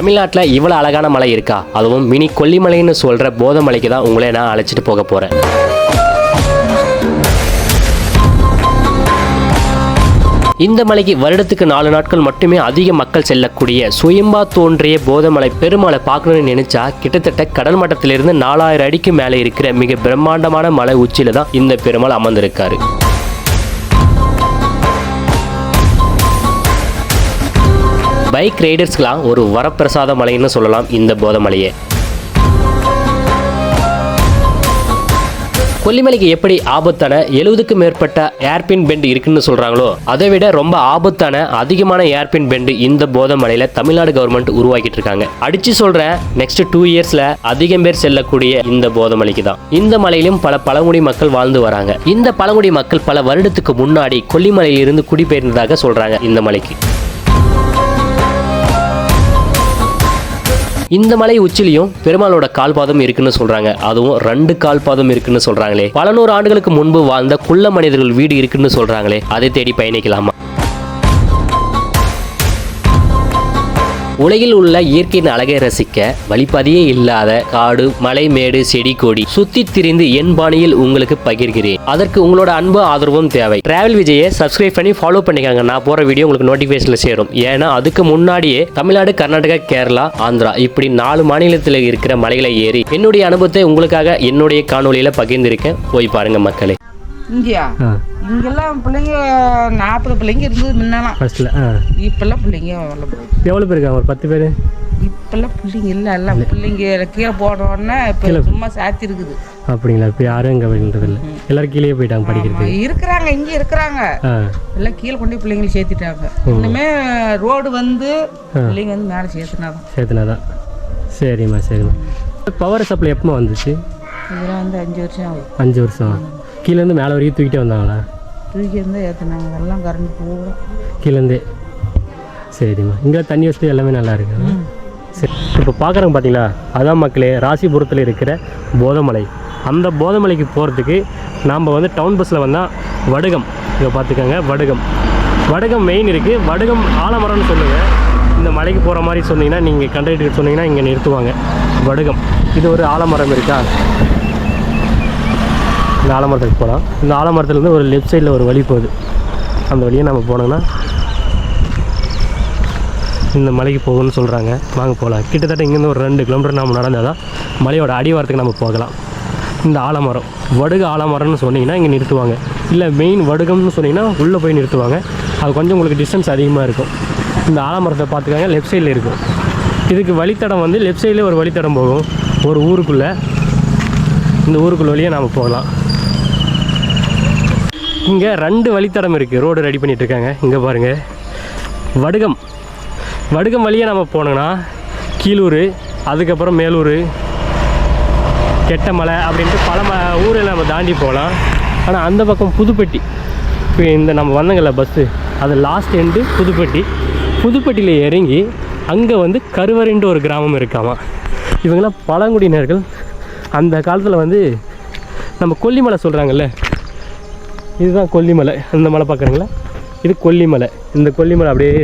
தமிழ்நாட்டில் இவ்வளோ அழகான மலை இருக்கா? அதுவும் மினி கொல்லிமலைன்னு சொல்கிற போதமலைக்கு தான் உங்களே நான் அழைச்சிட்டு போக போகிறேன் இந்த மலைக்கு வருடத்துக்கு நாலு நாட்கள் மட்டுமே அதிக மக்கள் செல்லக்கூடிய சுயம்பா தோன்றிய போதமலை பெருமலை பார்க்கணும்னு நினைச்சா கிட்டத்தட்ட கடல் மட்டத்திலிருந்து நாலாயிரம் அடிக்கு மேலே இருக்கிற மிக பிரம்மாண்டமான மலை உச்சியில தான் இந்த பெருமாள் அமர்ந்திருக்காரு. பைக் ரைடர்ஸ்க்கெலாம் ஒரு வரப்பிரசாத மலைன்னு சொல்லலாம் இந்த போதமலையை. கொல்லிமலைக்கு எப்படி ஆபத்தான எழுபதுக்கும் மேற்பட்ட ஏர்பின் பெண்ட் இருக்குன்னு சொல்றாங்களோ அதை விட ரொம்ப ஆபத்தான அதிகமான ஏர்பின் பெண்ட் இந்த போதமலையில தமிழ்நாடு கவர்மெண்ட் உருவாக்கிட்டு இருக்காங்க. அடிச்சு சொல்றேன் நெக்ஸ்ட் டூ இயர்ஸ்ல அதிகம் பேர் செல்லக்கூடிய இந்த போதமலைக்கு தான். இந்த மலையிலும் பல பழங்குடி மக்கள் வாழ்ந்து வராங்க. இந்த பழங்குடி மக்கள் பல வருடத்துக்கு முன்னாடி கொல்லிமலையிலிருந்து குடிபெயர்ந்ததாக சொல்றாங்க இந்த மலைக்கு. இந்த மலை உச்சிலையும் பெருமாளோட கால்பாதம் இருக்குன்னு சொல்றாங்க. அதுவும் ரெண்டு கால்பாதம் இருக்குன்னு சொல்றாங்களே. பல நூறு ஆண்டுகளுக்கு முன்பு வாழ்ந்த குள்ள மனிதர்கள் வீடு இருக்குன்னு சொல்றாங்களே. அதை தேடி பயணிக்கலாமா? உலகில் உள்ள இயற்கையின் அழகை ரசிக்க வழிபாதையே இல்லாத காடு மலை மேடு செடி கொடி சுத்தி திரிந்து என் பாணியில் உங்களுக்கு பகிர்கிறேன். அதற்கு உங்களோட அன்பு ஆதரவும் தேவை. டிராவல் விஜயை சப்ஸ்கிரைப் பண்ணி ஃபாலோ பண்ணிக்காங்க. நான் போற வீடியோ உங்களுக்கு நோட்டிபிகேஷன்ல சேரும். ஏன்னா அதுக்கு முன்னாடியே தமிழ்நாடு கர்நாடகா கேரளா ஆந்திரா இப்படி நாலு மாநிலத்தில் இருக்கிற மலைகளை ஏறி என்னுடைய அனுபவத்தை உங்களுக்காக என்னுடைய காணொலியில பகிர்ந்திருக்கேன் போய் பாருங்க மக்களே. இங்கேயா இங்கெல்லாம் பிள்ளைங்க நாற்பது பிள்ளைங்க இருந்தது முன்னலாம் ஃபர்ஸ்ட்ல இப்பெல்லாம் பிள்ளைங்க வரல போகுது எவ்வளோ பேர் இருக்காங்க? ஒரு பத்து பேர்? இப்பெல்லாம் பிள்ளைங்க இல்லை எல்லாம் பிள்ளைங்க கீழே போடுறோன்னே இப்போ சும்மா சாத்தி இருக்குது அப்படிங்களா? இப்போ யாரும் இங்கே இல்லை எல்லாரும் கீழே போயிட்டாங்க படிக்கிறது இருக்கிறாங்க இங்கே இருக்கிறாங்க. ஆ. எல்லாம் கீழே கொண்டு பிள்ளைங்களை சேர்த்துட்டாங்க. இன்னுமே ரோடு வந்து பிள்ளைங்க வந்து மேலே சேர்த்துனாதான். சேர்த்துனா தான் சரிம்மா சரிம்மா. பவர் சப்ளை எப்போ வந்துச்சு? இதெல்லாம் வந்து அஞ்சு வருஷம் ஆகுது. அஞ்சு வருஷம்? கீழேருந்து மேலே வரைக்கும் தூக்கிட்டே வந்தாங்களா? தூக்கி இருந்தால் ஏற்றுனாங்க எல்லாம் கரண்ட் போகும். கீழேருந்தே சரிம்மா. இங்கே தண்ணி வசதி எல்லாமே நல்லா இருக்கு. சரி. இப்போ பார்க்குறோங்க பார்த்தீங்களா அதான் மக்களே ராசிபுரத்தில் இருக்கிற போதமலை. அந்த போதமலைக்கு போகிறதுக்கு நாம் வந்து டவுன் பஸ்ஸில் வந்தால் வடுகம். இதை பார்த்துக்கோங்க வடுகம். வடுகம் மெயின் இருக்குது வடுகம் ஆலமரம்னு சொல்லுங்கள் இந்த மலைக்கு போகிற மாதிரி சொன்னீங்கன்னா நீங்கள் கண்டக்டர் சொன்னீங்கன்னா இங்கே நிறுத்துவாங்க. வடுகம். இது ஒரு ஆலமரம் இருக்கா? இந்த ஆலமரத்துக்கு போகலாம். இந்த ஆலமரத்துலேருந்து ஒரு லெஃப்ட் சைடில் ஒரு வழி போகுது. அந்த வழியை நம்ம போனோம்னா இந்த மலைக்கு போகணும்னு சொல்கிறாங்க வாங்க போகலாம். கிட்டத்தட்ட இங்கேருந்து ஒரு ரெண்டு கிலோமீட்டர் நம்ம நடந்தால் தான் மலையோட அடிவாரத்துக்கு நம்ம போகலாம். இந்த ஆலமரம் வடுகு ஆலமரம்னு சொன்னீங்கன்னா இங்கே நிறுத்துவாங்க. இல்லை மெயின் வடுகம்னு சொன்னீங்கன்னா உள்ளே போய் நிறுத்துவாங்க. அது கொஞ்சம் உங்களுக்கு டிஸ்டன்ஸ் அதிகமாக இருக்கும். இந்த ஆலமரத்தை பார்த்துக்காங்க லெஃப்ட் சைடில் இருக்கும். இதுக்கு வழித்தடம் வந்து லெஃப்ட் சைடில் ஒரு வழித்தடம் போகும். ஒரு ஊருக்குள்ளே இந்த ஊருக்குள்ள வழியாக நாம் போகலாம். இங்கே ரெண்டு வழித்தடம் இருக்குது ரோடு ரெடி பண்ணிகிட்ருக்காங்க இருக்காங்க. இங்கே பாருங்கள் வடுகம். வடுகம் வழியாக நம்ம போனோம்னா கீழூர் அதுக்கப்புறம் மேலூர் கெட்டமலை அப்படின்ட்டு பல ம ஊரில் நம்ம தாண்டி போகலாம். ஆனால் அந்த பக்கம் புதுப்பட்டி. இப்போ இந்த நம்ம வந்தங்கள்ல பஸ்ஸு அது லாஸ்ட் எண்டு புதுப்பட்டி. புதுப்பட்டியில் இறங்கி அங்கே வந்து கருவறின்ற ஒரு கிராமம் இருக்காமா? இவங்கெல்லாம் பழங்குடியினர்கள். அந்த காலத்தில் வந்து நம்ம கொல்லிமலை சொல்கிறாங்கல்ல இதுதான் கொல்லிமலை. இந்த மலை பார்க்குறீங்களா? இது கொல்லிமலை. இந்த கொல்லிமலை அப்படியே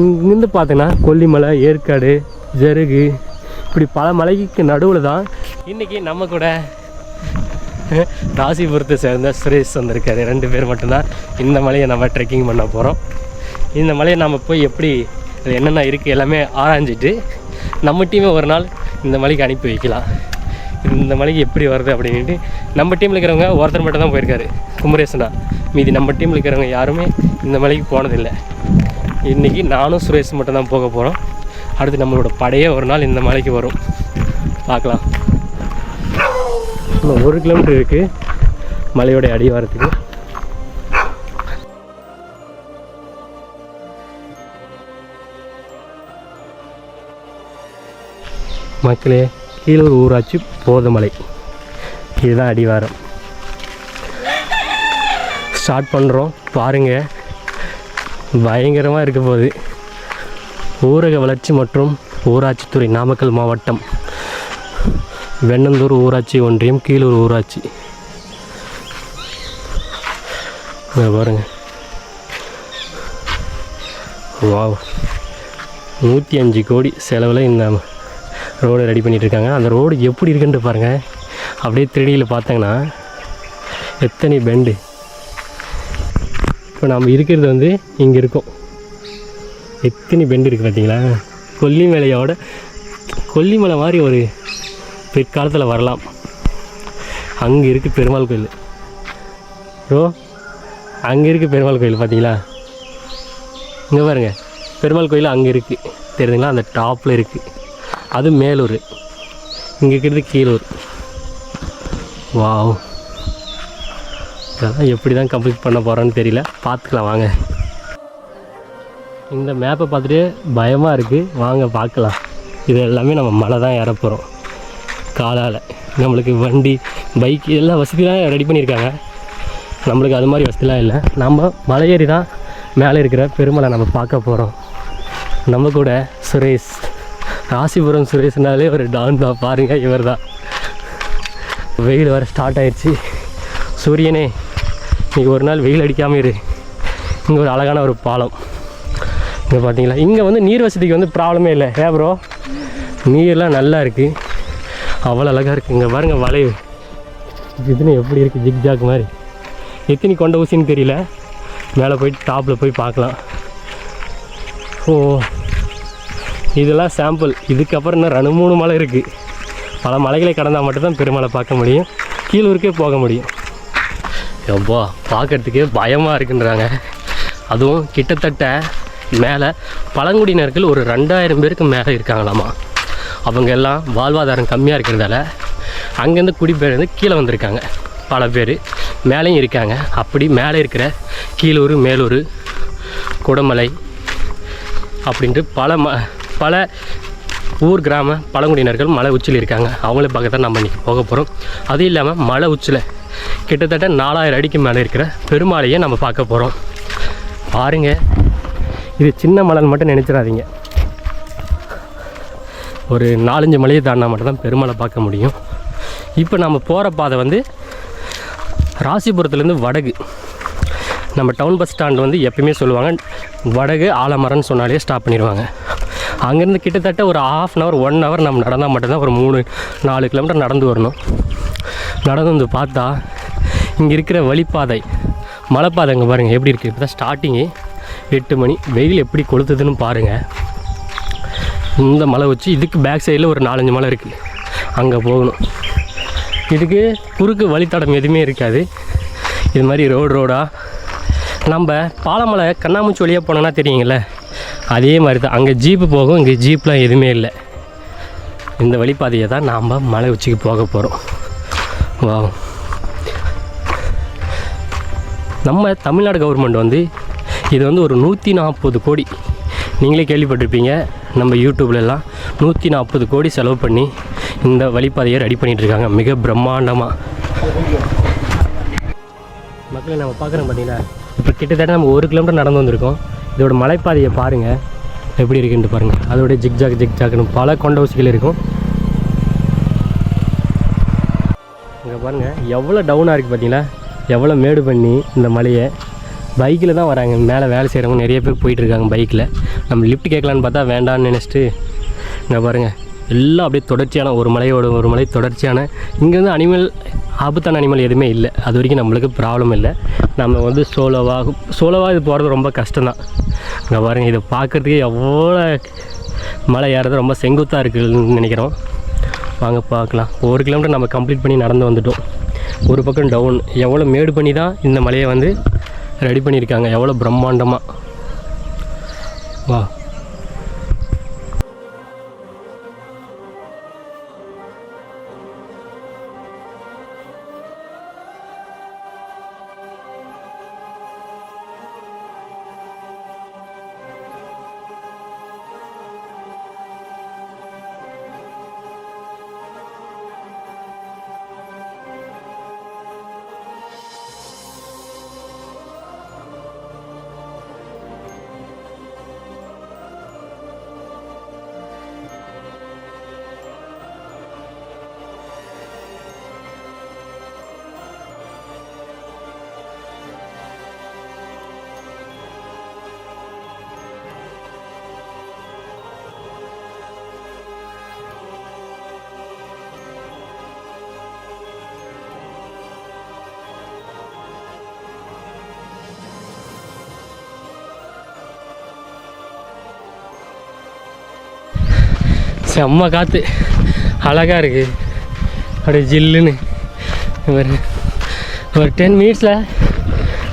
இங்கேருந்து பார்த்தீங்கன்னா கொல்லிமலை ஏற்காடு ஜருகு இப்படி பல மலைக்கு நடுவில் தான் இன்றைக்கி நம்ம கூட ராசிபுரத்தை சேர்ந்த சுரேஷ் வந்திருக்காரு. ரெண்டு பேர் மட்டும்தான் இந்த மலையை நம்ம ட்ரெக்கிங் பண்ண போகிறோம் இந்த மலையை நம்ம போய் எப்படி அது என்னென்ன இருக்குது எல்லாமே ஆராய்ஞ்சிட்டு நம்ம டீமே ஒரு நாள் இந்த மலைக்கு அனுப்பி வைக்கலாம். இந்த மலைக்கு எப்படி வருது அப்படின்ட்டு நம்ம டீமில் இருக்கிறவங்க ஒருத்தர் மட்டும் தான் போயிருக்காரு. குமரேசனா. மீதி நம்ம டீமில் இருக்கிறவங்க யாருமே இந்த மலைக்கு போனதில்லை. இன்றைக்கி நானும் சுரேஷ் மட்டும் தான் போக போகிறோம் அடுத்து நம்மளோட படையே ஒரு நாள் இந்த மலைக்கு வரும். பார்க்கலாம். இன்னும் ஒரு கிலோமீட்டர் இருக்குது மலையோட அடிவாரத்துக்கு. மக்களே கீழூர் ஊராட்சி போதமலை. இதுதான் அடிவாரம். ஸ்டார்ட் பண்ணுறோம் பாருங்கள் பயங்கரமாக இருக்க போகுது. ஊரக வளர்ச்சி மற்றும் ஊராட்சித்துறை நாமக்கல் மாவட்டம். வெண்ணந்தூர் ஊராட்சி ஒன்றியம் கீழூர் ஊராட்சி. பாருங்கள் பாருங்க. வாவ். நூற்றி அஞ்சு கோடி செலவில் இந்த ரோடு ரெடி பண்ணிகிட்ருக்காங்க இருக்காங்க அந்த ரோடு எப்படி இருக்குன்ட்டு பாருங்கள் அப்படியே திருடியில் பார்த்தாங்கன்னா எத்தனை பெண்டு இப்போ நம்ம இருக்கிறது வந்து இங்கே இருக்கோம். எத்தனை பெண்டு இருக்குது பார்த்தீங்களா? கொல்லிமலையோட கொல்லிமலை மாதிரி ஒரு பிற்காலத்தில் வரலாம். அங்கே இருக்குது பெருமாள் கோயில். ரோ அங்கே இருக்குது பெருமாள் கோயில் பார்த்தீங்களா? இங்கே பாருங்கள் பெருமாள் கோயில் அங்கே இருக்குது தெரியுதுங்களா? அந்த டாப்பில் இருக்குது அது மேலூர். இங்கே இருக்கிறது கீழூர். வாவ். இதெல்லாம் எப்படி தான் கம்ப்ளீட் பண்ண போகிறோன்னு தெரியல. பார்த்துக்கலாம் வாங்க. இந்த மேப்பை பார்த்துட்டு பயமாக இருக்குது வாங்க பார்க்கலாம். இது எல்லாமே நம்ம மலை தான் ஏற போகிறோம் காலால். நம்மளுக்கு வண்டி பைக் எல்லாம் வசதிலாம் ரெடி பண்ணியிருக்காங்க. நம்மளுக்கு அது மாதிரி வசதிலாம் இல்லை. நம்ம மலையேறி தான் மேலே இருக்கிற பெருமலை நம்ம பார்க்க போகிறோம் நம்ம கூட சுரேஷ். ராசிபுரம் சுரேஷ்னாலே ஒரு டான் தான். பாருங்கள் இவர் தான் வெயில் வர ஸ்டார்ட் ஆயிடுச்சு சூரியனே இன்றைக்கி ஒரு நாள் வெயில் அடிக்காமல் இரு. இங்கே ஒரு அழகான ஒரு பாலம். இங்கே பார்த்தீங்களா இங்கே வந்து நீர் வசதிக்கு வந்து ப்ராப்ளமே இல்லை. ஏ ப்ரோ நீர்லாம் நல்லா இருக்குது அவ்வளோ அழகாக இருக்குது இங்கே பாருங்கள் வளைவு. இதுன்னு எப்படி இருக்குது ஜிக் ஜாக் மாதிரி. எத்தனி கொண்ட ஊசின்னு தெரியல. மேலே போய் டாப்பில் போய் பார்க்கலாம். ஓ இதெல்லாம் சாம்பிள் இதுக்கப்புறம் இன்னும் ரெண்டு மூணு மலை இருக்குது பல மலைகளை கடந்தால் மட்டும்தான் பெருமலை பார்க்க முடியும். கீழூருக்கே போக முடியும். எப்போ பார்க்கறதுக்கே பயமாக இருக்குன்றாங்க. அதுவும் கிட்டத்தட்ட மேலே பழங்குடியினர்கள் ஒரு ரெண்டாயிரம் பேருக்கு மேலே இருக்காங்களாமா. அவங்க எல்லாம் வாழ்வாதாரம் கம்மியாக இருக்கிறதால அங்கேருந்து குடிபெயர்ந்து கீழே வந்திருக்காங்க. பல பேர் மேலேயும் இருக்காங்க. அப்படி மேலே இருக்கிற கீழூர் மேலூர் குடமலை அப்படின்ட்டு பல ம பல ஊர் கிராம பழங்குடியினர்கள் மலை உச்சியில் இருக்காங்க. அவங்கள பார்க்க தான் நம்ம இன்றைக்கி போக போகிறோம் அது இல்லாமல் மலை உச்சியில் கிட்டத்தட்ட நாலாயிரம் அடிக்கு மேலே இருக்கிற பெருமாளையை நம்ம பார்க்க போகிறோம் பாருங்க. இது சின்ன மலைன்னு மட்டும் நினச்சிடாதீங்க. ஒரு நாலஞ்சு மலையை தாண்டினா மட்டும்தான் பெருமலை பார்க்க முடியும். இப்போ நம்ம போகிற பாதை வந்து ராசிபுரத்துலேருந்து வடகு. நம்ம டவுன் பஸ் ஸ்டாண்ட் வந்து எப்பயுமே சொல்லுவாங்க வடகு ஆலமரம்னு சொன்னாலே ஸ்டாப் பண்ணிடுவாங்க. அங்கேருந்து கிட்டத்தட்ட ஒரு half an hour one hour நம்ம நடந்தால் மட்டும்தான் ஒரு மூணு நாலு கிலோமீட்டர் நடந்து வரணும். நடந்து வந்து பார்த்தா இங்கே இருக்கிற வழிப்பாதை மலைப்பாதை அங்கே பாருங்கள் எப்படி இருக்குது இப்போ தான் ஸ்டார்டிங்கு எட்டு மணி. வெயில் எப்படி கொளுத்துதுன்னு பாருங்கள் இந்த மலை வச்சு இதுக்கு பேக் சைடில் ஒரு நாலஞ்சு மலை இருக்குது அங்கே போகணும். இதுக்கு குறுக்கு வழித்தடம் எதுவுமே இருக்காது. இது மாதிரி ரோடு ரோடாக நம்ம பாலமலை கண்ணாமூச்சி வழியாக போனோன்னா தெரியுங்களே அதே மாதிரி தான் அங்கே ஜீப்பு போகும் இங்கே ஜீப்லாம் எதுவுமே இல்லை. இந்த வழிப்பாதையை தான் நாம் மலை உச்சிக்கு போக போகிறோம் வா நம்ம தமிழ்நாடு கவர்மெண்ட் வந்து இது வந்து ஒரு நூற்றி நாற்பது கோடி. நீங்களே கேள்விப்பட்டிருப்பீங்க நம்ம யூடியூப்லலாம் நூற்றி நாற்பது கோடி செலவு பண்ணி இந்த வழிப்பாதையை ரெடி பண்ணிகிட்ருக்காங்க இருக்காங்க. மிக பிரம்மாண்டமாக மக்களை நம்ம பார்க்குறோம் பார்த்தீங்கன்னா இப்போ கிட்டத்தட்ட நம்ம ஒரு கிலோமீட்டர் நடந்து வந்திருக்கோம். இதோட மலைப்பாதையை பாருங்கள் எப்படி இருக்குன்ட்டு பாருங்கள் அதோடைய ஜிக்ஜாக் ஜிக்ஜாக்னு பல கொண்டவசிகள் இருக்கும். இங்கே பாருங்கள் எவ்வளோ டவுனாக இருக்குது பார்த்தீங்களா எவ்வளோ மேடு பண்ணி இந்த மலையை பைக்கில் தான் வராங்க. மேலே வேலை செய்கிறவங்க நிறைய பேர் போயிட்டு இருக்காங்க பைக்கில். நம்ம லிஃப்ட் கேட்கலான்னு பார்த்தா வேண்டான்னு நினச்சிட்டு இங்கே பாருங்கள் எல்லாம் அப்படியே தொடர்ச்சியான ஒரு மலையோட ஒரு மலை தொடர்ச்சியான இங்கேருந்து அனிமல் ஆபத்தான அனிமல் எதுவுமே இல்லை. அது வரைக்கும் நம்மளுக்கு ப்ராப்ளம் இல்லை. நம்ம வந்து சோலோவாக சோலோவாக இது போகிறது ரொம்ப கஷ்டம்தான். இங்கே பாருங்கள் இதை பார்க்குறதுக்கே எவ்வளோ மலை ஏறது ரொம்ப செங்குத்தாக இருக்குதுன்னு நினைக்கிறோம். வாங்க பார்க்கலாம். ஒரு கிலோமீட்டர் நம்ம கம்ப்ளீட் பண்ணி நடந்து வந்துட்டோம். ஒரு பக்கம் டவுன் எவ்வளோ மேடு பண்ணி தான் இந்த மலையை வந்து ரெடி பண்ணியிருக்காங்க. எவ்வளோ பிரம்மாண்டமாக வா. செம்ம காற்று அழகாக இருக்குது அப்படியே ஜில்லுன்னு. ஒரு டென் மினிட்ஸில்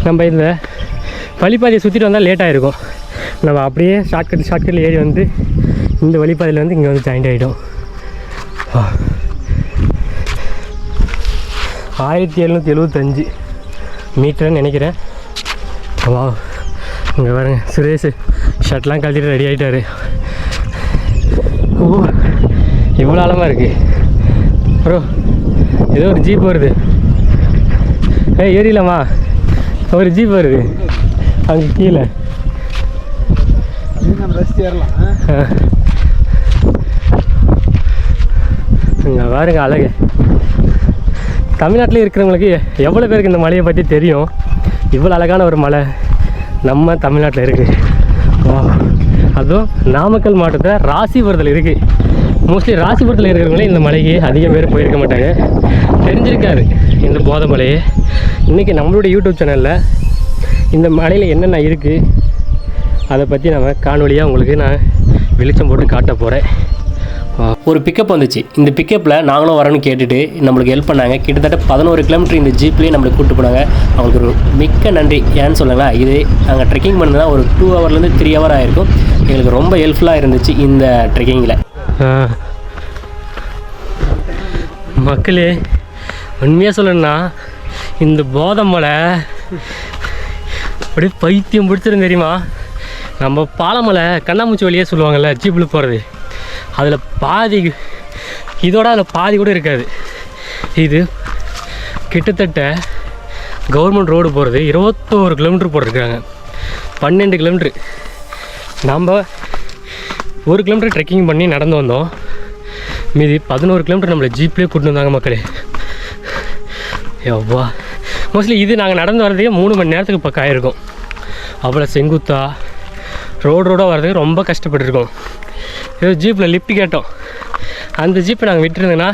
நம்ம இந்த வழிப்பாதையை சுற்றிட்டு வந்தால் லேட் நம்ம அப்படியே ஷார்ட்கட் ஷார்ட்கட்டில் ஏறி வந்து இந்த வழிப்பாதையில் வந்து இங்கே வந்து ஜாயிண்ட் ஆகிடும் ஆயிரத்தி எழுநூற்றி எழுபத்தஞ்சு மீட்டர்னு நினைக்கிறேன். வா. இங்கே பாருங்க சுரேஷ் ஷர்ட்லாம் கழட்டிட்டு ரெடி ஆகிட்டாரு ஓ இவ்வளோ ஆழமாக இருக்குது ப்ரோ ஏதோ ஒரு ஜீப் வருது. ஏய் ஏறிலாமா ஒரு ஜீப் வருது. அங்கே கீழே. இங்கே பாருங்க அழகு. தமிழ்நாட்டில் இருக்கிறவங்களுக்கு எவ்வளோ பேருக்கு இந்த மலையை பற்றி தெரியும்? இவ்வளோ அழகான ஒரு மலை நம்ம தமிழ்நாட்டில் இருக்குது அதுவும் நாமக்கல் மாவட்டத்தில் ராசிபுரத்தில் இருக்குது மோஸ்ட்லி ராசிபுரத்தில் இருக்கிறவங்களே இந்த மலைக்கு அதிகம் பேர் போயிருக்க மாட்டாங்க. தெரிஞ்சிருக்காது இந்த போதை மலையே. இன்றைக்கி நம்மளுடைய யூடியூப் சேனலில் இந்த மலையில் என்னென்ன இருக்குது அதை பற்றி நம்ம காணொலியாக உங்களுக்கு நான் வெளிச்சம் போட்டு காட்ட போகிறேன் ஒரு பிக்கப் வந்துச்சு. இந்த பிக்கப்பில் நாங்களும் வரோன்னு கேட்டுட்டு நம்மளுக்கு ஹெல்ப் பண்ணாங்க. கிட்டத்தட்ட பதினோரு கிலோமீட்டர் இந்த ஜீப்லேயே நம்மளுக்கு கூப்பிட்டு போனாங்க. அவங்களுக்கு ஒரு மிக்க நன்றி. ஏன்னு சொல்லுங்களேன் இது நாங்கள் ட்ரெக்கிங் பண்ணதுனா ஒரு டூ ஹவர்லேருந்து த்ரீ ஹவர் ஆகிருக்கும் எங்களுக்கு ரொம்ப ஹெல்ப்ஃபுல்லாக இருந்துச்சு இந்த ட்ரெக்கிங்கில் மக்களே உண்மையாக சொல்லணும்னா இந்த போதை மலை அப்படியே பைத்தியம் பிடிச்சிருந்து தெரியுமா? நம்ம பாலமலை கண்ணாமூச்சி வழியே சொல்லுவாங்கள்ல ஜீப்பில் போகிறது அதில் பாதி இதோட அதில் பாதி கூட இருக்காது. இது கிட்டத்தட்ட கவர்மெண்ட் ரோடு போகிறது இருபத்தோரு கிலோமீட்ரு போட்டிருக்காங்க. பன்னெண்டு கிலோமீட்ரு நம்ம ஒரு கிலோமீட்டர் ட்ரெக்கிங் பண்ணி நடந்து வந்தோம். மீதி பதினோரு கிலோமீட்டர் நம்மளை ஜீப்லேயே கூட்டு வந்தாங்க மக்களே. எவ்வா மோஸ்ட்லி இது நாங்கள் நடந்து வர்றதுக்கே மூணு மணி நேரத்துக்கு பக்கம் ஆயிருக்கும். அவ்வளோ செங்குத்தா ரோடு ரோடாக வர்றதுக்கு ரொம்ப கஷ்டப்பட்டுருக்கோம். ஏதோ ஜீப்பில் லிஃப்ட் கேட்டோம். அந்த ஜீப்பை நாங்கள் விட்டுருந்தோன்னா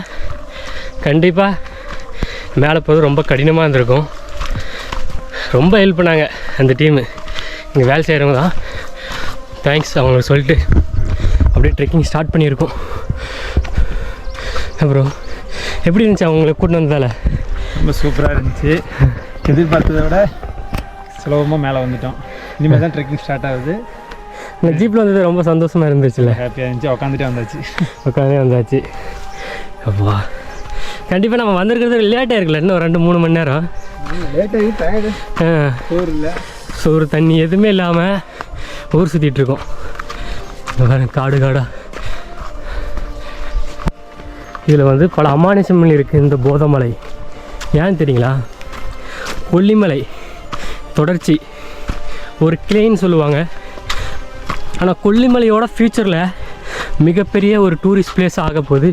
கண்டிப்பாக மேலே போகிறது ரொம்ப கடினமாக இருந்திருக்கும். ரொம்ப ஹெல்ப் பண்ணாங்க அந்த டீமு இங்கே வேலை செய்கிறவங்க தான். தேங்க்ஸ் அவங்களுக்கு சொல்லிட்டு அப்படியே ட்ரெக்கிங் ஸ்டார்ட் பண்ணியிருக்கோம். அப்புறம் எப்படி இருந்துச்சு அவங்களை கூட்டின்னு வந்ததால்? ரொம்ப சூப்பராக இருந்துச்சு. எதிர்பார்த்ததை விட சுலபமாக மேலே வந்துட்டோம். இனிமேல் தான் ட்ரெக்கிங் ஸ்டார்ட் ஆகுது. இந்த ஜீப்பில் வந்தது ரொம்ப சந்தோஷமாக இருந்துச்சுல்ல. ஹாப்பியாக இருந்துச்சு. உட்காந்துட்டே வந்தாச்சு. உட்காந்தே வந்தாச்சு. அப்பா. கண்டிப்பாக நம்ம வந்திருக்கிறது லேட்டாக இருக்குல்ல இன்னும் ரெண்டு மூணு மணி நேரம். சோறு இல்லை. சோறு தண்ணி எதுவுமே இல்லாமல் ஊர் சுற்றிட்டு இருக்கோம். இங்க பாருங்க காடு காடா. இதில் வந்து பல அமானுஷங்கள் இருக்குது இந்த போதமலை. ஏன்னு தெரியுங்களா? கொல்லிமலை தொடர்ச்சி. ஒரு கிளைன்னு சொல்லுவாங்க. ஆனால் கொல்லிமலையோட ஃப்யூச்சரில் மிகப்பெரிய ஒரு டூரிஸ்ட் பிளேஸ் ஆக போகுது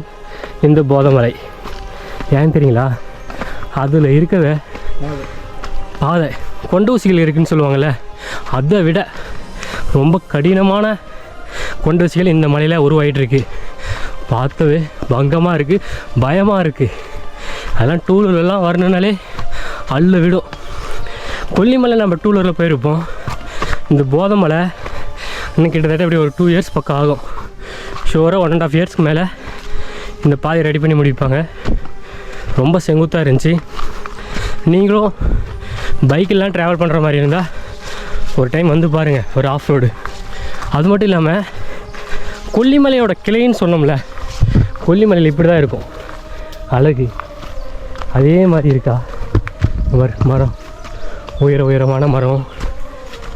இந்த போதமலை. ஏன்னு தெரியுங்களா? அதில் இருக்கிற பாதை கொண்ட ஊசிகள் இருக்குதுன்னு சொல்லுவாங்கள்ல அதை விட ரொம்ப கடினமான கொண்ட ஊசிகள் இந்த மலையில் உருவாகிட்டுருக்கு பார்த்தவே பங்கமாக இருக்குது பயமாக இருக்குது அதெல்லாம் டூலூர்லாம் வரணுனாலே அள்ள விடும். கொல்லிமலை நம்ம டூலூரில் போயிருப்போம். இந்த போதமலை இன்னும் கிட்டத்தட்ட இப்படி ஒரு டூ இயர்ஸ் பக்கம் ஆகும். ஷுவராக ஒன் அண்ட் ஆஃப் இயர்ஸ்க்கு மேலே இந்த பாதை ரெடி பண்ணி முடிப்பாங்க. ரொம்ப செங்குத்தாக இருந்துச்சு. நீங்களும் பைக்கெல்லாம் ட்ராவல் பண்ணுற மாதிரி இருந்தால் ஒரு டைம் வந்து பாருங்கள் ஒரு ஆஃப் ரோடு அது மட்டும் இல்லாமல் கொல்லிமலையோட கிளைன்னு சொன்னோம்ல கொல்லிமலையில் இப்படி தான் இருக்கும். அழகு. அதே மாதிரி இருக்கா? ஒரு மரம். உயர உயரமான மரம்.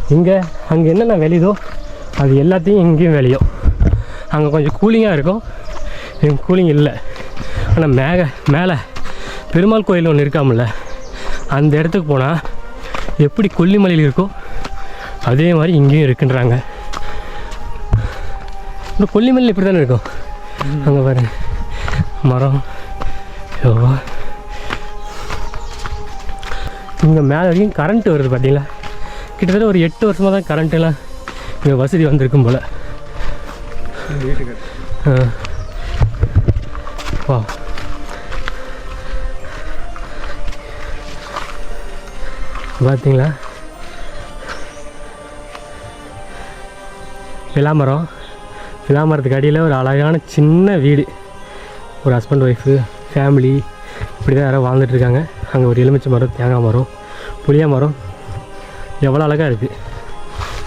இங்கே அங்கே என்னென்ன வெளியுதோ அது எல்லாத்தையும் இங்கேயும் விளையும். அங்கே கொஞ்சம் கூலிங்காக இருக்கும். இங்கே கூலிங் இல்லை. ஆனால் மேக மேலே பெருமாள் கோயில் ஒன்று இருக்காமல்ல அந்த இடத்துக்கு போனால் எப்படி கொல்லிமலையில் இருக்கோ அதே மாதிரி இங்கேயும் இருக்குன்றாங்க. இந்த கொல்லிமலையில் இப்படி தானே இருக்கும்? அங்கே பாருங்க மரம். எவ்வளோ இங்கே மேலே வரைக்கும் கரண்ட்டு வருது பார்த்தீங்களா கிட்டத்தட்ட ஒரு எட்டு வருஷமாக தான் கரண்ட்டெல்லாம் வசதி வந்திருக்கும் போல். வா. பார்த்தீங்களா விளாமரம். விளாமரத்துக்கு அடியில் ஒரு அழகான சின்ன வீடு. ஒரு ஹஸ்பண்ட் ஒய்ஃபு ஃபேமிலி இப்படி தான் யாரோ வாழ்ந்துட்டுருக்காங்க அங்கே ஒரு எலுமிச்சை மரம் தேங்காய் மரம் புளிய மரம். எவ்வளோ அழகாக இருக்குது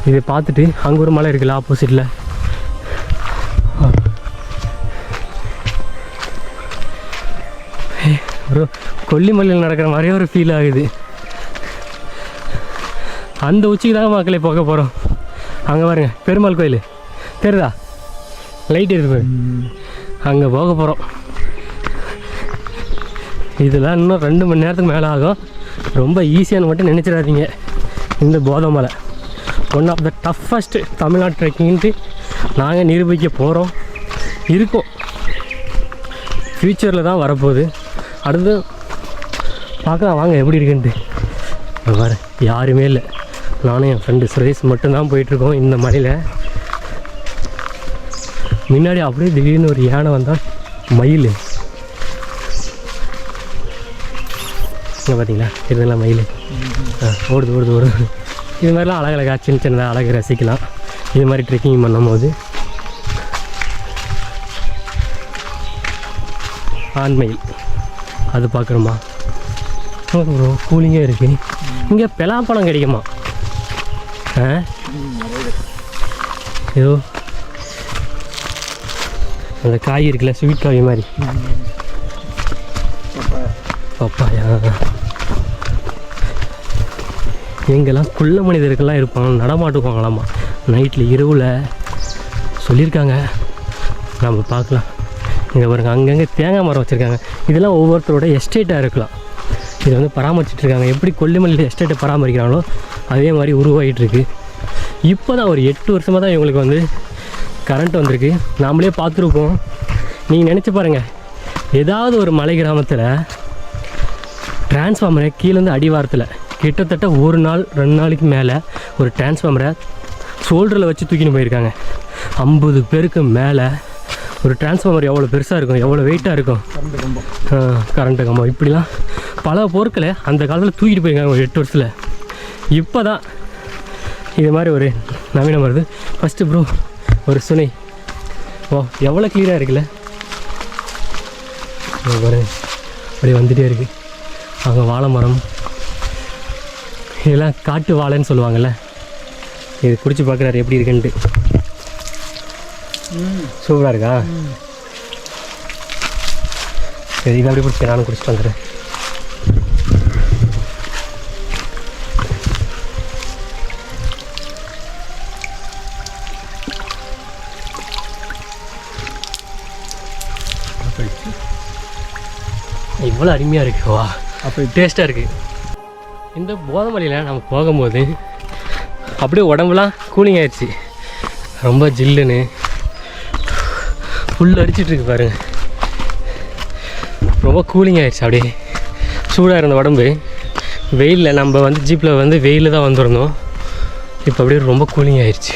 இதை பார்த்துட்டு அங்கே ஒரு மலை இருக்குல்ல ஆப்போசிட்டில் ஒரு கொல்லிமலையில் நடக்கிற மாதிரியே ஒரு ஃபீல் ஆகுது. அந்த உச்சிக்கு தான் மக்களை போக போகிறோம் அங்கே பாருங்க பெருமாள் கோயில். தெரியுதா? லைட் இருக்கு அங்கே போக போகிறோம் இதெல்லாம் இன்னும் ரெண்டு மணி நேரத்துக்கு மேலே ஆகும். ரொம்ப ஈஸியானு மட்டும் நினச்சிடாதீங்க. இந்த போதை மலை. One of the toughest Tamil Nadu ட்ரெக்கிங்ன்ட்டு நாங்கள் நிரூபிக்க போகிறோம் இருக்கோம். ஃப்யூச்சரில் தான் வரப்போகுது. அடுத்து பார்க்கலாம். வாங்க எப்படி இருக்குன்ட்டு. வேறு யாருமே இல்லை. நானும் என் ஃப்ரெண்டு சுரேஷ் மட்டும்தான் போயிட்டுருக்கோம் இந்த மலையில். முன்னாடி அப்படியே திடீர்னு ஒரு யானை வந்தால் மயில். இங்கே பார்த்தீங்களா இதெல்லாம் மயில். ஆ ஓடுது ஓடுது ஓடுது. இது மாதிரிலாம் அழகழகா சின்ன சின்னதாக அழகு ரசிக்கலாம். இது மாதிரி ட்ரெக்கிங் பண்ணும்போது. ஆண்மயில் அது பார்க்குறோமா ப்ரோ கூலிங்காக இருக்குது இங்கே பலாப்பழம் கிடைக்குமா? ஆ? ஏதோ அந்த காய் இருக்குல்ல ஸ்வீட் காய் மாதிரி. பப்பாயா? எங்கெல்லாம் குள்ள மனிதர்கள்லாம் இருப்பாங்க நடமாட்டுக்குவாங்களாமா நைட்டில் இரவில் சொல்லியிருக்காங்க. நம்ம பார்க்கலாம். இங்கே பாருங்கள் அங்கங்கே தேங்காய் மரம் வச்சுருக்காங்க. இதெல்லாம் ஒவ்வொருத்தரோட எஸ்டேட்டாக இருக்கலாம். இதை வந்து பராமரிச்சுட்டு இருக்காங்க. எப்படி கொல்லிமலையில் எஸ்டேட்டை பராமரிக்கிறாங்களோ அதே மாதிரி உருவாகிட்டுருக்கு இப்போ தான் ஒரு எட்டு வருஷமாக தான் இவங்களுக்கு வந்து கரண்ட் வந்திருக்கு. நாமளே பார்த்துருப்போம். நீங்கள் நினச்சி பாருங்கள் ஏதாவது ஒரு மலை கிராமத்தில் டிரான்ஸ்ஃபார்மரை கீழேருந்து அடிவாரத்தில் கிட்டத்தட்ட ஒரு நாள் ரெண்டு நாளைக்கு மேலே ஒரு டிரான்ஸ்ஃபார்மரை ஷோல்டரில் வச்சு தூக்கின்னு போயிருக்காங்க. ஐம்பது பேருக்கு மேலே ஒரு டிரான்ஸ்ஃபார்மர் எவ்வளோ பெருசாக இருக்கும் எவ்வளோ வெயிட்டாக இருக்கும்? கரண்ட் கரண்ட்டு கம்பம் இப்படிலாம் பல பொருட்களை அந்த காலத்தில் தூக்கிட்டு போயிருக்காங்க ஒரு எட்டு வருஷத்தில். இப்போ தான் இது மாதிரி ஒரு நவீனம் வருது ஃபஸ்ட்டு ப்ரோ ஒரு சுனை. ஓ எவ்வளோ க்ளியராக இருக்குல்ல? இங்க அப்படியே வந்துகிட்டே இருக்குது அங்கே வாழை மரம் இதெல்லாம் காட்டு வாழைன்னு சொல்லுவாங்கல்ல. இது குடிச்சு பார்க்குறாரு எப்படி இருக்குன்ட்டு. சூப்பராக இருக்கா? சரி இதை அப்படியே பிடிச்சி நானும் குடிச்சிட்டு வந்துடுறேன். இவ்வளோ அருமையாக இருக்கு. வா அப்போ டேஸ்ட்டாக இருக்குது இந்த போதமலையில் நம்ம போகும்போது அப்படியே உடம்புலாம் கூலிங் ஆயிடுச்சு. ரொம்ப ஜில்லுன்னு. ஃபுல் அடிச்சிட்டு இருக்கு பாருங்க. ரொம்ப கூலிங் ஆயிடுச்சு அப்படியே. சூடாக இருந்த உடம்பு. வெயிலில் நம்ம வந்து ஜீப்பில் வந்து வெயிலில் தான் வந்திருந்தோம். இப்போ அப்படியே ரொம்ப கூலிங் ஆயிடுச்சு.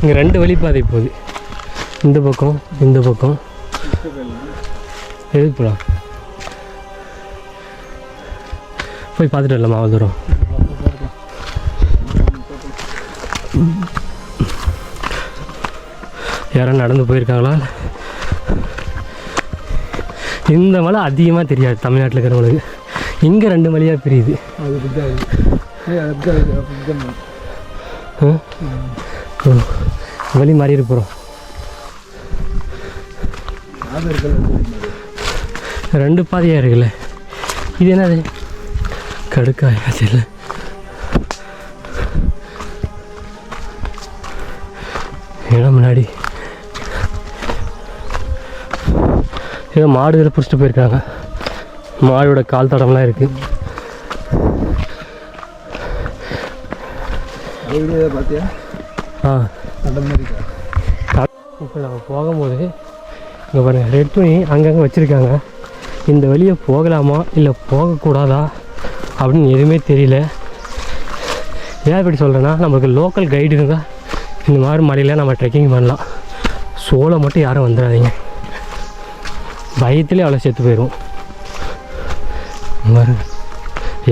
இங்கே ரெண்டு வழிப்பாதை போகுது. இந்த பக்கம் இந்த பக்கம். எதுக்கு போகலாம் போய் பார்த்துட்டு வரலாமா அவ்வளோ தூரம்? யாரும் நடந்து போயிருக்காங்களா? இந்த மலை அதிகமாக தெரியாது தமிழ்நாட்டில் இருக்கிறவங்களுக்கு. இங்கே ரெண்டு மலையாக பிரியுது. வழி மாறி இருக்கிறோம் ரெண்டு பாதையாக இருக்குல்ல. இது என்னது? கடுக்காயா தெரியல ஏன்னா முன்னாடி. ஏதோ மாடு இதில் பிடிச்சிட்டு போயிருக்காங்க. மாடோட கால் தடம்லாம் இருக்குது பார்த்தியா? ஆ. இப்போ நம்ம போகும்போது இங்கே பாருங்க ரெட் துணி அங்கங்கே வச்சுருக்காங்க. இந்த வழியை போகலாமா? இல்லை போகக்கூடாதா? அப்படின்னு எதுவுமே தெரியல. ஏன் இப்படி சொல்கிறேன்னா நமக்கு லோக்கல் கைடு இருந்தால் இந்த மாதிரி மலையில் நம்ம ட்ரெக்கிங் பண்ணலாம். சோளை மட்டும் யாரும் வந்துடாதீங்க. பயத்துலேயே அவ்வளோ செத்து போயிடும் பாருங்க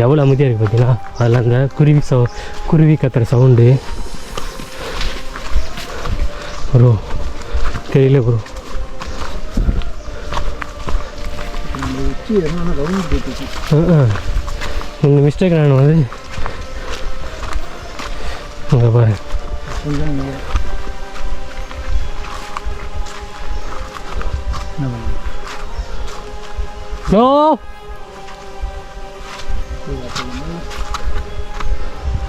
எவ்வளோ அமைதியாக இருக்குது பார்த்தீங்களா அதில் அந்த குருவி சவு குருவி கத்துற சவுண்டு ப்ரோ தெரியல ப்ரோ உச்சி என்ன ரவுண்ட் போயிட்டு இந்த மிஸ்டேக் நான் வந்து அங்கே பாரு கொஞ்சம் இங்க. என்ன பண்ணலாம்? நோ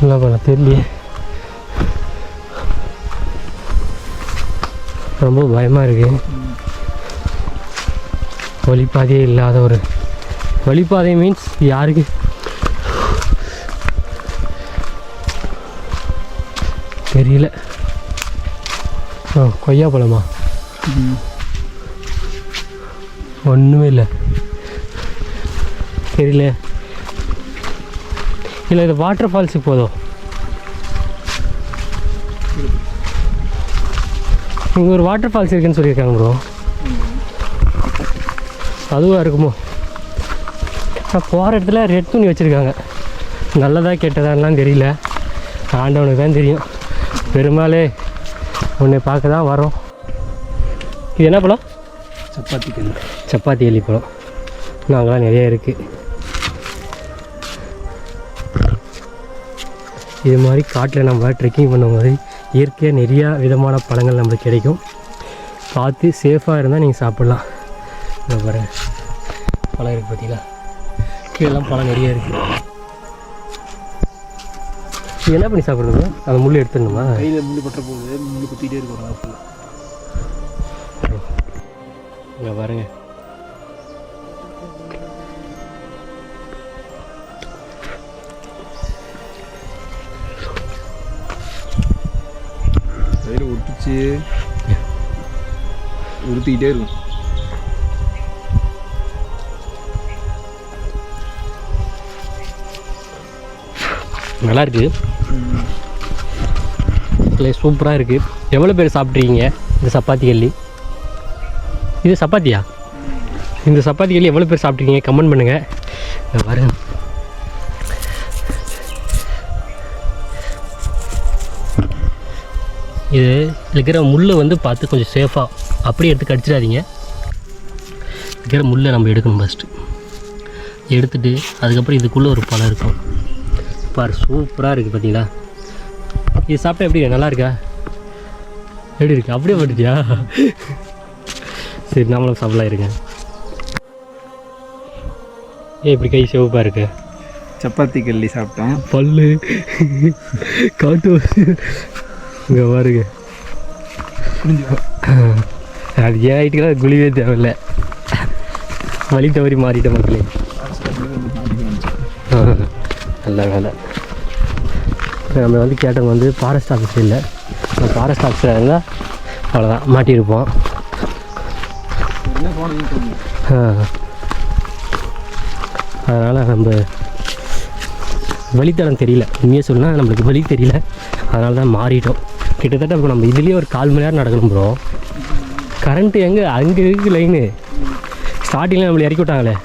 என்ன பண்ண தெரியலையே ரொம்ப பயமாக இருக்கு வழிபாதையே இல்லாத ஒரு வழிபாதை மீன்ஸ் யாருக்கு தெரியல. ஆ கொய்யா பழமா. ஒன்றுமே இல்லை. தெரியல. இல்லை இது வாட்டர் ஃபால்ஸுக்கு போதும். இங்கே ஒரு வாட்டர் ஃபால்ஸ் இருக்குன்னு சொல்லியிருக்காங்க ப்ரோ அதுவாக இருக்குமோ? நான் போகிற இடத்துல ரெட் துணி வச்சுருக்காங்க. நல்லதா கெட்டதான்லாம் தெரியல. ஆண்டவனுக்கு தான் தெரியும். பெருமாளே உன்னை பார்க்க தான் வரோம். இது என்ன பழம்? சப்பாத்தி கல் சப்பாத்தி எலி பழம். நாங்களாம் நிறைய இருக்குது இது மாதிரி காட்டில் நம்ம ட்ரெக்கிங் பண்ணும்போது இயற்கையாக நிறையா விதமான பழங்கள் நம்மளுக்கு கிடைக்கும். பார்த்து சேஃபாக இருந்தால் நீங்கள் சாப்பிட்லாம். இந்த பாருங்க. பழம் இருக்குது பார்த்தீங்களா கீழெல்லாம் பழம் நிறைய இருக்குது இது என்ன பண்ணி சாப்பிட்றது? அந்த முள் எடுத்துடணுமா? கையில் முள்ளு பட்ட போகுது முள்ளு குத்திட்டே இருக்கும் நாப்பில் இங்கே பாருங்க. கையில் ஒட்டுச்சு உறுத்திக்கிட்டே இருக்கும். நல்லா இருக்குது சூப்பராக இருக்குது எவ்வளோ பேர் சாப்பிட்ருக்கீங்க இந்த சப்பாத்தி கல்லி இது சப்பாத்தியா? இந்த சப்பாத்தி கல்லி எவ்வளோ பேர் சாப்பிட்ருக்கீங்க கமெண்ட் பண்ணுங்கள் பாருங்க. இது இருக்கிற முள்ளை வந்து பார்த்து கொஞ்சம் சேஃபாக அப்படியே எடுத்து கடிச்சிடாதீங்க. இருக்கிற முள்ளை நம்ம எடுக்கணும் ஃபஸ்ட்டு எடுத்துட்டு அதுக்கப்புறம் இதுக்குள்ளே ஒரு பழம் இருக்கும். பாரு சூப்பராக இருக்குது பார்த்தீங்களா இது சாப்பிட்டா எப்படி நல்லா இருக்கா? எப்படி இருக்கு? அப்படியே பட்டுட்டியா? சரி நம்மளும் சாப்பிடலாம் இருங்க. ஏன் இப்படி கை சிவப்பாக இருக்கு. சப்பாத்தி கல்லி சாப்பிட்டேன் பல்லு. காட்டு இங்கே பாருங்க. அது ஏன் ஆகிட்டுக்கலாம் குழிவே தேவையில்ல. வழி தவறி மாறிட்ட மக்களே. ஆ, நல்ல வேலை. நம்ம வந்து கேட்டவங்க வந்து ஃபாரஸ்ட் ஆஃபீஸ் இல்லை. ஃபாரஸ்ட் ஆஃபீஸில் இருந்தால் அவ்வளோதான் மாட்டியிருப்போம். அதனால் நம்ம வழித்தடம் தெரியல. உண்மையாக சொன்னால் நம்மளுக்கு வழி தெரியல. அதனால தான் மாறிட்டோம். கிட்டத்தட்ட இப்போ நம்ம இதுலேயே ஒரு கால் மணி நேரம் நடக்கணும் ப்ரோ கரண்ட்டு எங்கே? அங்கே இருக்குது லைனு ஸ்டார்டிங்கில் நம்மளை இறக்கி விட்டாங்களே.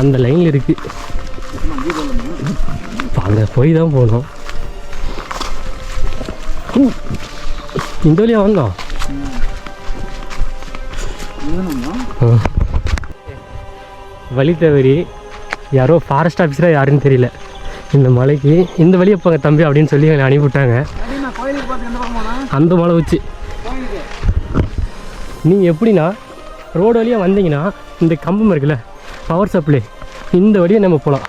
அந்த லைனில் இருக்குது அங்கே போய் தான் போகணும். இந்த வழியாக வந்தோம் வழி தவறி யாரோ ஃபாரஸ்ட் ஆஃபீஸராக யாருன்னு தெரியல. இந்த மலைக்கு இந்த வழியை போங்க தம்பி அப்படின்னு சொல்லி எங்களை அனுப்பிவிட்டாங்க. அந்த மலை வச்சு நீங்கள் எப்படின்னா ரோடு வழியாக வந்தீங்கன்னா இந்த கம்பம் இருக்குல்ல பவர் சப்ளை இந்த வழியை நம்ம போகலாம்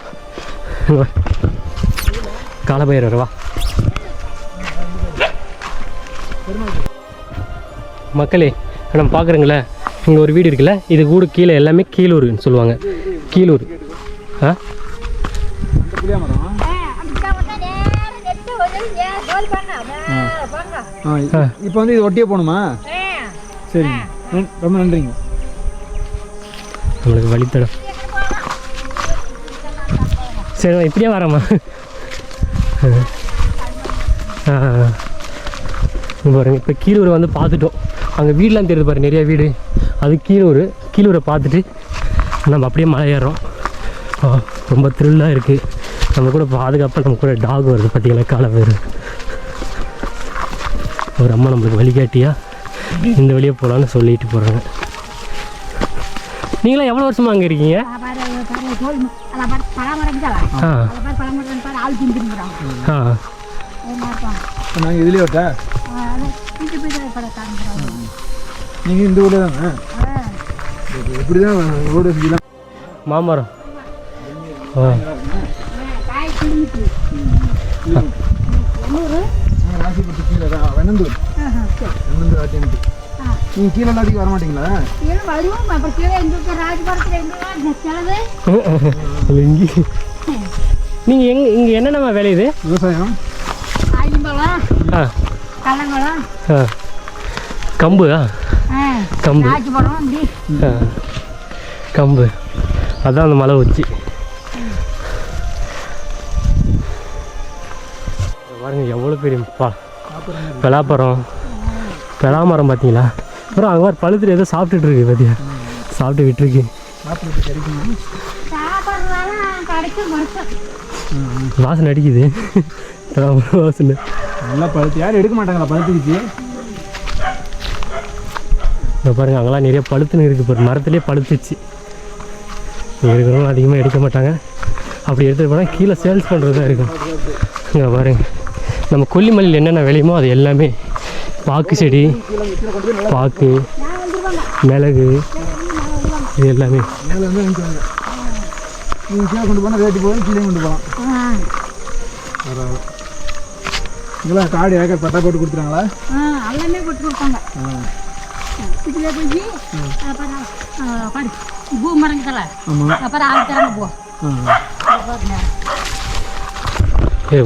காலபைரவர் வா. மக்களே நம்ம பார்க்குறீங்களே? இங்கே ஒரு வீடு இருக்குல்ல இது கூட கீழே எல்லாமே கீழூர்னு சொல்லுவாங்க. கீழூர். ஆ? இப்போ வந்து இது ஒட்டியே போகணுமா? சரிங்க. ரொம்ப நன்றிங்க. நம்மளுக்கு வழித்தடம். சரி இப்படியே வரம்மா. பாருங்க இப்போ கீழூரை வந்து பார்த்துட்டோம். அங்கே வீடெலாம் தெரியுது பாரு நிறைய வீடு. அது கீழூர் கீழூரை பார்த்துட்டு நம்ம அப்படியே மலை ஏறோம் ரொம்ப த்ரில்லாக இருக்குது நம்ம கூட பாதுகாப்பாக நம்ம கூட டாக் வருது பார்த்தீங்களா காலை பேர் ஒரு அம்மா நம்மளுக்கு வழிகாட்டியா இந்த வழியாக போகலான்னு சொல்லிட்டு போகிறாங்க நீங்களாம் எவ்வளோ வருஷமாக அங்கே இருக்கீங்க? நாங்கள் இதுலேயே விட்டா நீங்கள் இந்த ஊரில் தானே எப்படி தான் ரோடு வசதிலாம் மாமரம் ஆ ராசிப்பட்டு கீழே தான் வெண்ணந்தூர் வெண்ணந்தூர் ஆட்டியன்ட்டு நீங்கள் கீழே எல்லாத்துக்கும் வர மாட்டீங்களா? இல்லை இங்கே. நீங்கள் எங்கே இங்கே என்னென்ன விளையுது விவசாயம். ஆ. ஆ. கம்பு ஆ? கம்பு. ஆ. கம்பு. அதான் அந்த மலை உச்சி. இங்க பாருங்க எவ்வளோ பெரிய பா பலாப்பழம் பலாமரம் பார்த்தீங்களா? அப்புறம் அங்கே ஒரு பழுத்துல ஏதோ சாப்பிட்டுட்டு இருக்கு பார்த்தியா சாப்பிட்டு விட்டுருக்கு. வாசனை அடிக்குது. வாசனை. நல்லா பழுத்து யாரும் எடுக்க மாட்டாங்களா பழுத்துக்குச்சு இங்கே பாருங்க அங்கெல்லாம் நிறைய பழுத்துன்னு இருக்குது பாரு மரத்துலேயே பழுத்துச்சு. இங்கே இருக்கிறவங்க அதிகமாக எடுக்க மாட்டாங்க. அப்படி எடுத்துகிட்டு போனால் கீழே சேல்ஸ் பண்ணுறது தான் இருக்கும். இங்கே பாருங்க நம்ம கொல்லிமலையில் என்னென்ன விளையுமோ அது எல்லாமே. பாக்கு செடி பாக்கு மிளகு இது எல்லாமே. நீங்கள் கீழே கொண்டு போனால் ரேட்டு போகும் கீழே கொண்டு போகலாம் இதெல்லாம் காடு ஏக்கர் பட்டா போட்டு கொடுத்துறாங்களா எல்லாமே போட்டு கொடுப்பாங்க இதில் போய் அப்புறம் படி பூ மரங்கத்தில் அப்புறம் ஏ.